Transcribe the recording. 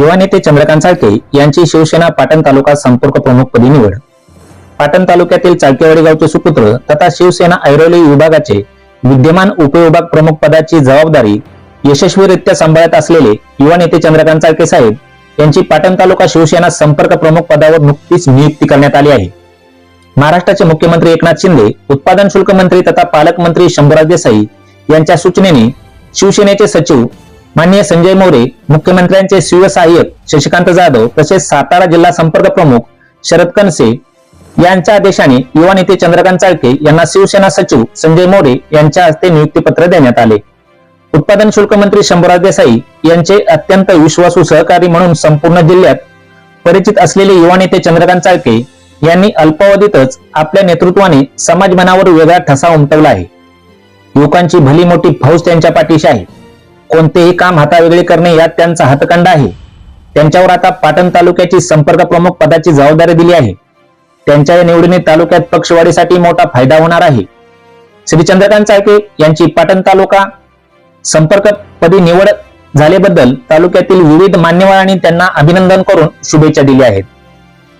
युवा नेते चंद्रकांत चाळके यांची शिवसेना पाटण तालुका संपर्क प्रमुखपदी निवड. पाटण तालुक्यातील चाळकेवाडी गावचे सुपुत्र तथा शिवसेना ऐरोली विभागाचे विद्यमान उपविभाग प्रमुख पदाची जबाबदारी यशस्वीरित्या सांभाळत असलेले युवा नेते चंद्रकांत चाळके साहेब यांची पाटण तालुका शिवसेना संपर्क प्रमुख पदावर नुकतीच नियुक्ती करण्यात आली आहे. महाराष्ट्राचे मुख्यमंत्री एकनाथ शिंदे उत्पादन शुल्क मंत्री तथा पालकमंत्री शंभूराज देसाई यांच्या सूचनेने शिवसेनेचे सचिव माननीय संजय मोरे मुख्यमंत्र्यांचे शिवसहाय्यक सहाय्यक शशिकांत जाधव तसेच सातारा जिल्हा संपर्क प्रमुख शरद कनसे यांच्या आदेशाने युवा नेते चंद्रकांत चाळके यांना शिवसेना सचिव संजय मोरे यांच्या हस्ते नियुक्तीपत्र देण्यात आले. उत्पादन शुल्क मंत्री शंभूराज देसाई यांचे अत्यंत विश्वासू सहकारी म्हणून संपूर्ण जिल्ह्यात परिचित असलेले युवा नेते चंद्रकांत चाळके यांनी अल्पावधीतच आपल्या नेतृत्वाने समाज मनावर वेगळा ठसा उमटवला आहे. युवकांची भली मोठी फौज त्यांच्या पाठीशी आहे. कोणतेही काम हातावेगळे करणे यात त्यांचा हातखंड आहे. त्यांच्यावर आता पाटण तालुक्याची संपर्क प्रमुख पदाची जबाबदारी दिली आहे. त्यांच्या या निवडीने तालुक्यात पक्षवाढीसाठी मोठा फायदा होणार आहे. श्री चंद्रकांत चाळके यांची पाटण तालुका संपर्क पदी निवड झाल्याबद्दल तालुक्यातील विविध मान्यवरांनी त्यांना अभिनंदन करून शुभेच्छा दिल्या आहेत.